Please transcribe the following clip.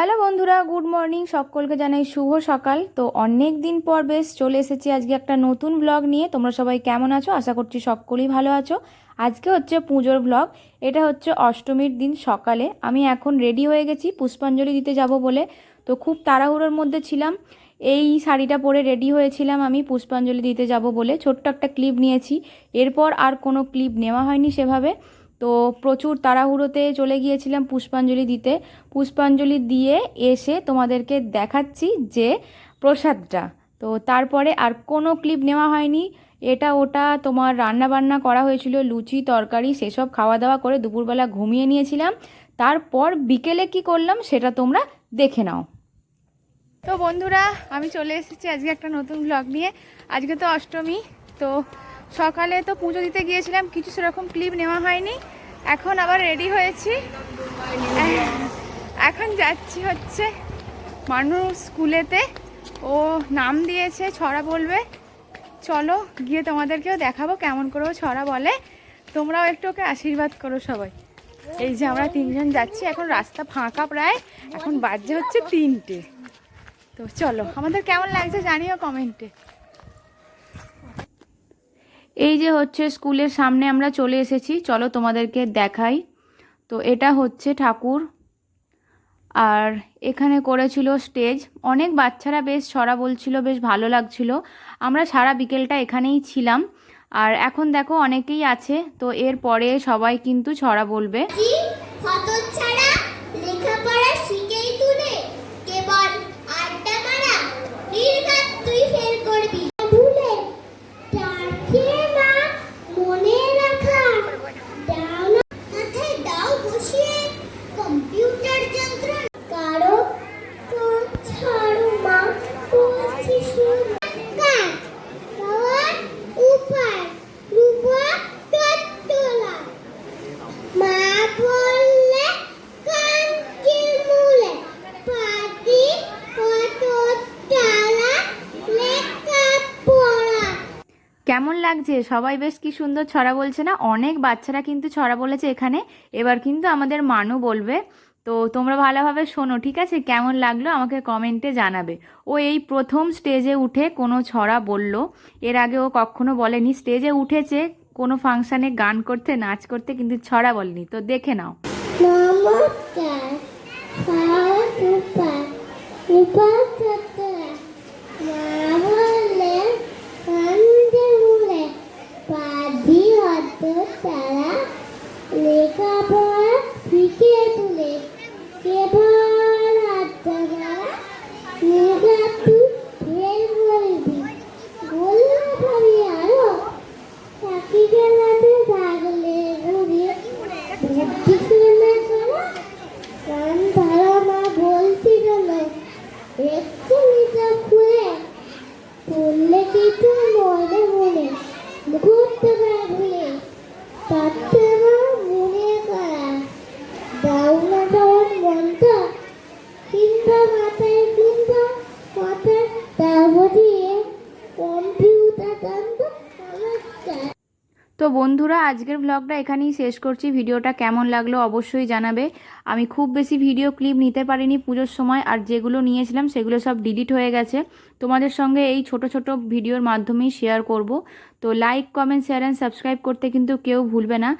Hello বন্ধুরা, good morning. সকলকে জানাই শুভ সকাল। তো অনেক দিন পর বেশ চলে এসেছি আজকে একটা নতুন ব্লগ নিয়ে। তোমরা সবাই কেমন আছো? আশা করছি সকলেই ভালো আছো। আজকে হচ্ছে পুজোর ব্লগ এটা হচ্ছে অষ্টমীর দিন সকালে। আমি এখন রেডি হয়ে গেছি, পুষ্পাঞ্জলি দিতে যাব বলে। তো খুব তাড়াহুড়োর মধ্যে ছিলাম। এই শাড়িটা পরে রেডি হয়েছিলাম আমি, পুষ্পাঞ্জলি দিতে যাব বলে। ছোট্ট একটা ক্লিপ নিয়েছি। এরপর আর কোনো ক্লিপ নেওয়া হয়নি সেভাবে। তো প্রচুর তাড়াহুড়োতে চলে গিয়েছিলাম পুষ্পাঞ্জলি দিতে। পুষ্পাঞ্জলি দিয়ে এসে তোমাদেরকে দেখাচ্ছি যে প্রসাদটা। তো তারপরে আর কোনো ক্লিপ নেওয়া হয়নি। এটা ওটা তোমার রান্না বান্না করা হয়েছিল, লুচি, তরকারি, সেসব খাওয়া দাওয়া করে দুপুরবেলা ঘুমিয়ে নিয়েছিলাম। তারপর বিকেলে কি করলাম সেটা তোমরা দেখে নাও। তো বন্ধুরা, আমি চলে এসেছি আজকে একটা নতুন ব্লগ নিয়ে। আজকে তো অষ্টমী, তো সকালে তো পুজো দিতে গিয়েছিলাম, কিছু সেরকম ক্লিপ নেওয়া হয়নি। এখন আবার রেডি হয়েছি। এখন যাচ্ছি হচ্ছে মানুষ স্কুলেতে ও নাম দিয়েছে, ছড়া বলবে। চলো গিয়ে তোমাদেরকেও দেখাবো কেমন করে ছড়া বলে। তোমরাও একটু ওকে আশীর্বাদ করো সবাই। এই যে আমরা তিনজন যাচ্ছি, এখন রাস্তা ফাঁকা প্রায়। এখন বাজে হচ্ছে তিনটে। তো চলো, আমাদের কেমন লাগছে জানিও কমেন্টে এই যে হচ্ছে স্কুলের সামনে আমরা চলে এসেছি, চলো তোমাদেরকে দেখাই। তো এটা হচ্ছে ঠাকুর, আর এখানে করেছিল স্টেজ। অনেক বাচ্চারা বেশ ছড়া বলছিল, বেশ ভালো লাগছিল। আমরা সারা বিকেলটা এখানেই ছিলাম। আর এখন দেখো অনেকেই আছে, তো এর পরে সবাই কিন্তু ছড়া বলবে। লেখাপড়া শিখেই তুলে কেবল আড্ডা মারা নির্ঘাত তুই ফেল করবি ভুলে তাকে না মনে রাখা দাও না মাথায় দাও বসিয়ে কম্পিউটার যন্ত্র কারও তো ছাড়ো মা বলছি শুনো কাজ পাওয়ার উপায় রূপা তত্তলা মা বললে কাঞ্চির মূলে পাতি কত তালা লেখা পড়া কেমন লাগছে? সবাই বেশ কি সুন্দর ছড়া বলছে না? অনেক বাচ্চারা কিন্তু ছড়া বলেছে এখানে। এবার কিন্তু আমাদের মানু বলবে। তো তোমরা ভালোভাবে শোনো, ঠিক আছে? কেমন লাগল আমাকে কমেন্টে জানাবে। ও এই প্রথম স্টেজে উঠে কোনো ছড়া বলল। এর আগে ও কখনো বলেনি। স্টেজে উঠেছে, কোনো ফাংশানে গান করতে, নাচ করতে, কিন্তু ছড়া বলেনি। তো দেখে নাও। কত তালা লেখা পড়া শিখে তুলে। কেবল আড্ডা মারা নির্ঘাত তুই ফেল করবি বলল ভাবি, আরও চাকরি খেলাতে থাকলে ঘুরিয়ে বুদ্ধি শুনে শোনো কান ভালো মা বলছি শোনো একটু নিচা খুলে। পড়লে কিছু মনে মনে ঘুরতে পারে ভুলে তাতে মা মনে করা দাও না দেওয়ার মনটা কিংবা মাথায় কিংবা মাথায় তারপর দিয়ে কম্পিউটার জানতো নমস্কার তো বন্ধুরা, আজকের ব্লগটা এখানেই শেষ করছি। ভিডিওটা কেমন লাগল অবশ্যই জানাবে। আমি খুব বেশি ভিডিও ক্লিপ নিতে পারিনি পুজোর সময়, আর যেগুলো নিয়েছিলাম সেগুলো সব ডিলিট হয়ে গেছে। তোমাদের সঙ্গে এই ছোট ছোট ভিডিওর মাধ্যমেই শেয়ার করব। তো like comment share and subscribe করতে কিন্তু কেউ ভুলবে না।